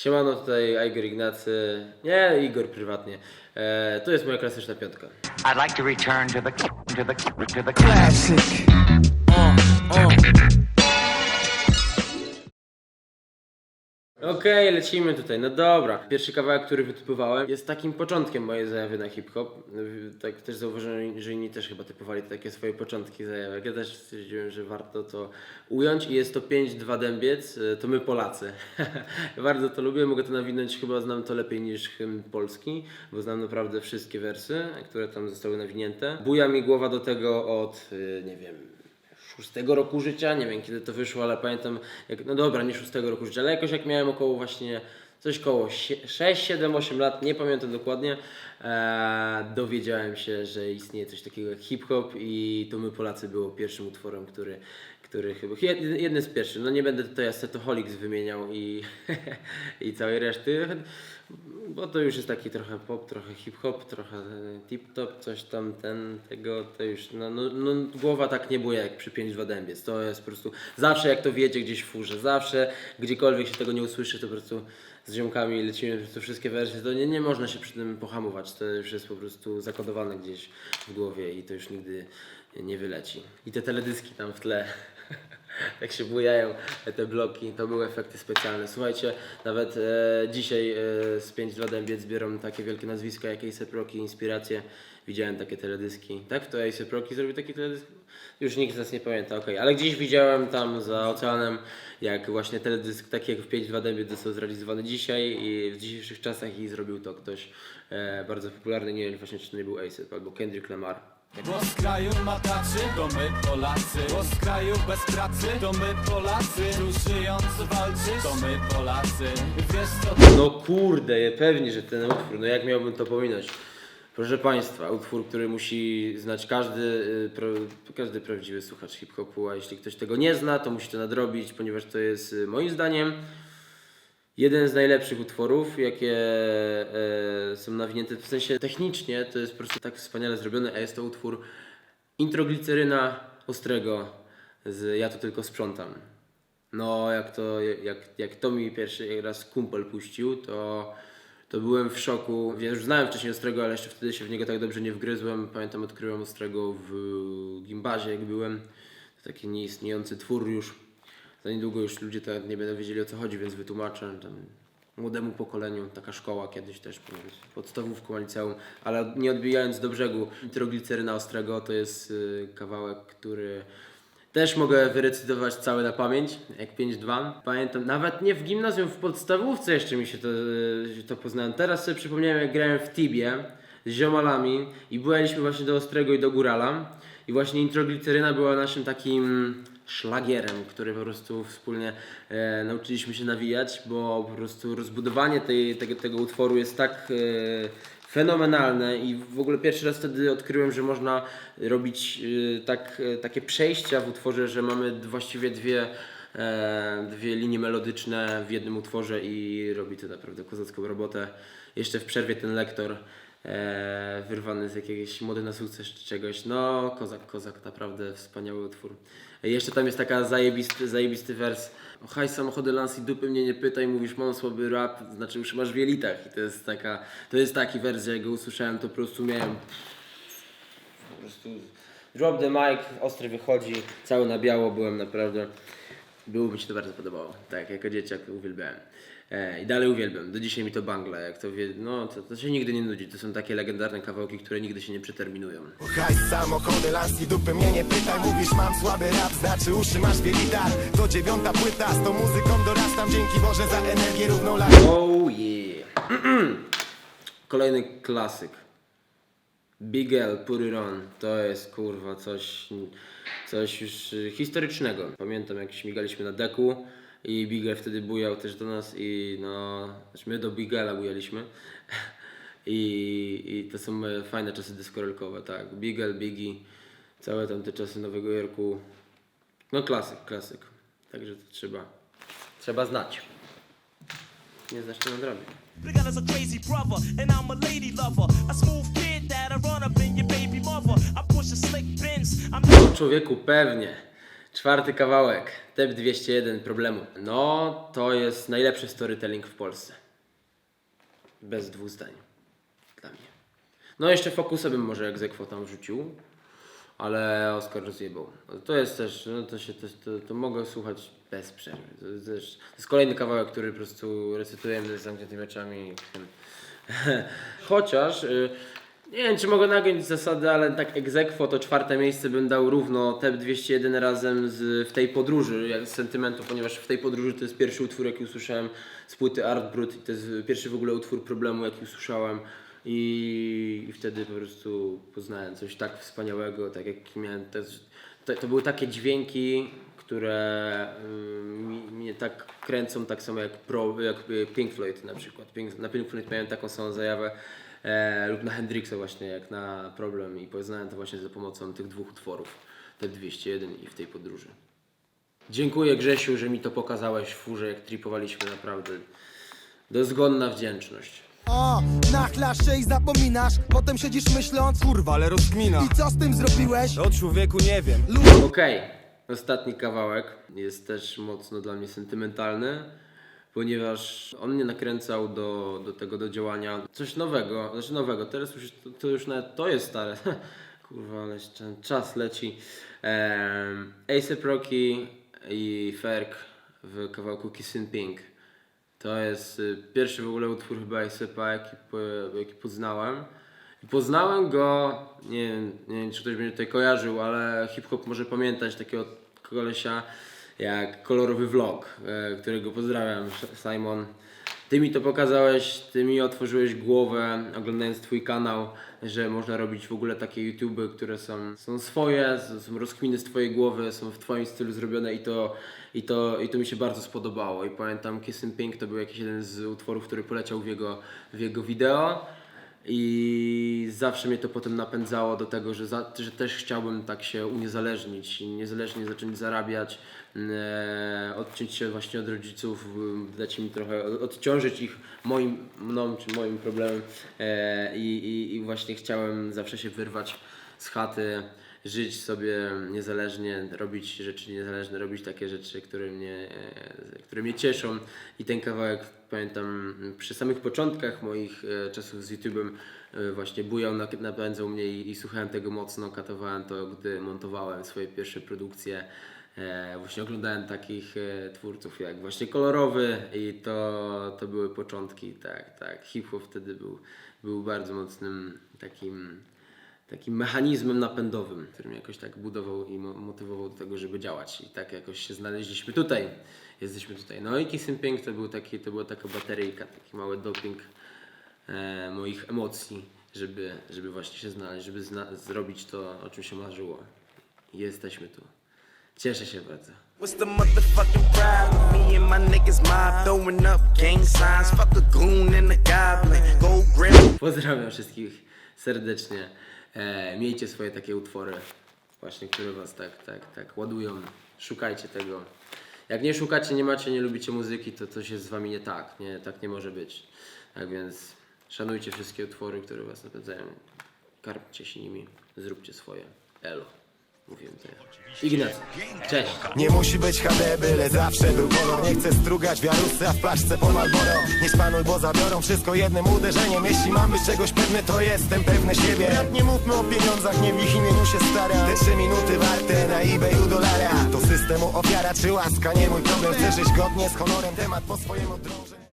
Siemano, tutaj Igor Ignacy. Nie, Igor prywatnie. E, to jest moja klasyczna piątka. I'd like to return to the to the to the Classic. Okej, lecimy tutaj. No dobra. Pierwszy kawałek, który wytypowałem, jest takim początkiem mojej zajawy na hip-hop. Tak też zauważyłem, że inni też chyba typowali takie swoje początki zajawek. Ja też stwierdziłem, że warto to ująć i jest to 5-2 dębiec, e, to my Polacy. Bardzo to lubię, mogę to nawinąć, chyba znam to lepiej niż hymn polski, bo znam naprawdę wszystkie wersy, które tam zostały nawinięte. Buja mi głowa do tego od, e, nie wiem, szóstego roku życia, nie wiem kiedy to wyszło, ale pamiętam, jak, no dobra, nie szóstego roku życia, ale jakoś jak miałem około właśnie coś koło 6, 7, 8 lat, nie pamiętam dokładnie, e, dowiedziałem się, że istnieje coś takiego jak hip-hop i to my Polacy było pierwszym utworem, który, który chyba, jed- jednym z pierwszych, no nie będę tutaj Ascetoholics wymieniał i, i całej reszty, bo to już jest taki trochę pop, trochę hip-hop, trochę tip-top, coś tam ten, tego, to już, no, no, no głowa tak nie buje jak przy 5-2 dębiec, to jest po prostu, zawsze jak to wiedzie gdzieś w furze, zawsze gdziekolwiek się tego nie usłyszy, to po prostu z ziomkami lecimy po prostu wszystkie wersje, to nie, nie można się przy tym pohamować, to już jest po prostu zakodowane gdzieś w głowie i to już nigdy nie wyleci. I te teledyski tam w tle, jak się bujają te bloki, to były efekty specjalne. Słuchajcie, nawet e, dzisiaj e, z 5-2 Dębiec biorą takie wielkie nazwiska jak A$AP Rocky, inspiracje. Widziałem takie teledyski. Tak? To A$AP Rocky zrobił taki teledysk? Już nikt z nas nie pamięta, okej. Ale gdzieś widziałem tam za oceanem, jak właśnie teledysk taki jak w 5-2 Dębiec został zrealizowany dzisiaj i w dzisiejszych czasach i zrobił to ktoś e, bardzo popularny. Nie wiem właśnie czy to nie był A$AP albo Kendrick Lamar. Z kraju mataczy, to my Polacy. Z kraju bez pracy, to my Polacy. Tu żyjąc walczysz, to my Polacy. Wiesz co No kurde, pewnie, że ten utwór, no jak miałbym to pominąć? Proszę Państwa, utwór, który musi znać każdy, y, pro, każdy prawdziwy słuchacz hip-hopu, a jeśli ktoś tego nie zna, to musi to nadrobić, ponieważ to jest y, moim zdaniem jeden z najlepszych utworów, jakie e, są nawinięte, w sensie technicznie to jest po prostu tak wspaniale zrobione, a jest to utwór introgliceryna Ostrego z Ja to tylko sprzątam. No, jak to, jak, jak to mi pierwszy raz kumpel puścił, to, to byłem w szoku. Ja już znałem wcześniej Ostrego, ale jeszcze wtedy się w niego tak dobrze nie wgryzłem. Pamiętam, odkryłem Ostrego w gimbazie, jak byłem. Taki nieistniejący twór już. Za niedługo już ludzie tak nie będą wiedzieli o co chodzi, więc wytłumaczę. Tam młodemu pokoleniu, taka szkoła kiedyś też, podstawówką, liceum, ale nie odbijając do brzegu, nitrogliceryna Ostrego to jest y, kawałek, który też mogę wyrecytować cały na pamięć, jak 5-2. Pamiętam, nawet nie w gimnazjum, w podstawówce jeszcze mi się to, y, to poznałem. Teraz sobie przypomniałem, jak grałem w Tibie z ziomalami i byliśmy właśnie do Ostrego i do Górala. I właśnie nitrogliceryna była naszym takim szlagierem, który po prostu wspólnie e, nauczyliśmy się nawijać, bo po prostu rozbudowanie tej, tego, tego utworu jest tak e, fenomenalne i w ogóle pierwszy raz wtedy odkryłem, że można robić e, tak, e, takie przejścia w utworze, że mamy właściwie dwie, e, dwie linie melodyczne w jednym utworze i robi to naprawdę kozacką robotę. Jeszcze w przerwie ten lektor e, wyrwany z jakiegoś mody na sukces czy czegoś. No, kozak, kozak, naprawdę wspaniały utwór. E, Jeszcze tam jest taka zajebisty, zajebisty wers. O haj, samochody Lans i dupy mnie nie pytaj, mówisz mam słaby rap, znaczy już masz w jelitach. I to jest taka, to jest taki wers, jak go usłyszałem, to po prostu miałem po prostu drop the mic, ostry wychodzi, cały na biało byłem naprawdę. Było mi się to bardzo podobało. Tak, jako dzieciak uwielbiałem. E, I dalej uwielbiam. Do dzisiaj mi to bangla, jak to wie, no to, to się nigdy nie nudzi. To są takie legendarne kawałki, które nigdy się nie przeterminują. Hajs, samochody, las i dupy mnie nie pytaj Mówisz mam słaby rap, znaczy uszy masz wielita To dziewiąta płyta, z tą muzyką dorastam Dzięki Boże za energię równą lat Oh yeah! Kolejny klasyk. Big L, Put It On. To jest kurwa coś, coś już historycznego. Pamiętam jak śmigaliśmy na deku i Big L wtedy bujał też do nas i no, znaczy my do Big L'a bujaliśmy. I, I to są moje fajne czasy dyskorolkowe, tak. Big L, Biggie, całe tamte czasy Nowego Jorku. No klasyk, klasyk. Także to trzeba, trzeba znać. Nie znasz to nadrobię. Because a crazy brother, and I'm a lady lover. A smooth kid that I run up in your baby mother. I push a slick. I'm Człowieku, pewnie. Czwarty kawałek, TEP 201 problemu. No, to jest najlepszy storytelling w Polsce. Bez dwóch zdań. Dla mnie. No, jeszcze Fokusa bym może egzekwo tam wrzucił, ale Oskar rozjebał. To jest też, no to się, to, to, to mogę słuchać bez przerwy. To, jest też, to jest kolejny kawałek, który po prostu recytujemy z zamkniętymi oczami. Chociaż, y, nie wiem czy mogę nagiąć zasady, ale tak egzekwo to czwarte miejsce bym dał równo TEP 201 razem z W tej podróży, jak z sentymentu, ponieważ W tej podróży to jest pierwszy utwór jaki usłyszałem z płyty Art Brut i to jest pierwszy w ogóle utwór problemu jaki usłyszałem. I, i wtedy po prostu poznałem coś tak wspaniałego, tak jak miałem to, to były takie dźwięki, które mi, mnie tak kręcą, tak samo jak, pro, jak y, Pink Floyd na przykład. Pink, na Pink Floyd miałem taką samą zajawę e, lub na Hendrixa właśnie jak na Problem i poznałem to właśnie za pomocą tych dwóch utworów, te 201 i w tej podróży. Dziękuję Grzesiu, że mi to pokazałeś w furze, jak tripowaliśmy naprawdę. Dozgonna wdzięczność. O, nachlasz się i zapominasz Potem siedzisz myśląc Kurwa, ale rozgmina I co z tym zrobiłeś? O człowieku nie wiem Okej, ostatni kawałek jest też mocno dla mnie sentymentalny, ponieważ on mnie nakręcał do, do tego, do działania coś nowego, znaczy nowego, teraz już, to, już nawet to jest stare, kurwa, ale jeszcze czas leci. Um, A$AP Rocky i Ferg w kawałku Kissin' Pink. To jest y, pierwszy w ogóle utwór chyba A$AP'a, jaki, jaki poznałem. Poznałem go, nie nie wiem czy ktoś będzie tutaj kojarzył, ale hip-hop może pamiętać takiego kolesia jak kolorowy vlog, e, którego pozdrawiam, Simon. Ty mi to pokazałeś, ty mi otworzyłeś głowę, oglądając twój kanał, że można robić w ogóle takie YouTuby, które są, są swoje, są rozkminy z twojej głowy, są w twoim stylu zrobione i to, i to, i to mi się bardzo spodobało. I pamiętam Kissing Pink to był jakiś jeden z utworów, który poleciał w jego, w jego wideo. I zawsze mnie to potem napędzało do tego, że, za, że też chciałbym tak się uniezależnić, niezależnie zacząć zarabiać, e, odciąć się właśnie od rodziców, m, dać im trochę, odciążyć ich moim, mną czy moim problemem e, i, i, i właśnie chciałem zawsze się wyrwać z chaty, żyć sobie niezależnie, robić rzeczy niezależne, robić takie rzeczy, które mnie, e, które mnie cieszą i ten kawałek pamiętam przy samych początkach moich e, czasów z YouTube'em e, właśnie bujał, napędzał mnie i, i słuchałem tego mocno, katowałem to, gdy montowałem swoje pierwsze produkcje. Właśnie oglądałem takich twórców jak właśnie Kolorowy i to, to były początki, tak, tak. Hip-hop wtedy był, był bardzo mocnym takim takim mechanizmem napędowym, który mnie jakoś tak budował i mo- motywował do tego, żeby działać. I tak jakoś się znaleźliśmy tutaj. Jesteśmy tutaj. No i Kissing Pink to, był taki, to była taka bateryjka, taki mały doping e, moich emocji, żeby, żeby właśnie się znaleźć, żeby zna- zrobić to, o czym się marzyło. I jesteśmy tu. Cieszę się bardzo. What's the motherfucking problem? Me and my niggas mob throwing up gang signs. Fuck a goon and a goblin. Go. Pozdrawiam wszystkich serdecznie. E, miejcie swoje takie utwory, właśnie, które was tak, tak, tak ładują. Szukajcie tego. Jak nie szukacie, nie macie, nie lubicie muzyki, to coś jest z wami nie tak. Nie, tak nie może być. Tak więc szanujcie wszystkie utwory, które was napędzają. Karpcie się nimi, zróbcie swoje. Elo. Mówiłem to ja. Cześć. Nie musi być HD, byle zawsze był kolor Nie chcę strugać wiarusy, a w paczce po Marlboro Nie spanuj, bo zabiorą wszystko jednym uderzeniem. Jeśli mam być czegoś pewny, to jestem pewny siebie. Rap nie mówmy o pieniądzach, nie w ich imieniu się stara. Te trzy minuty warte na eBayu dolara. To systemu ofiara czy łaska, nie mój problem. Chcę żyć godnie z honorem, temat po swojemu drążę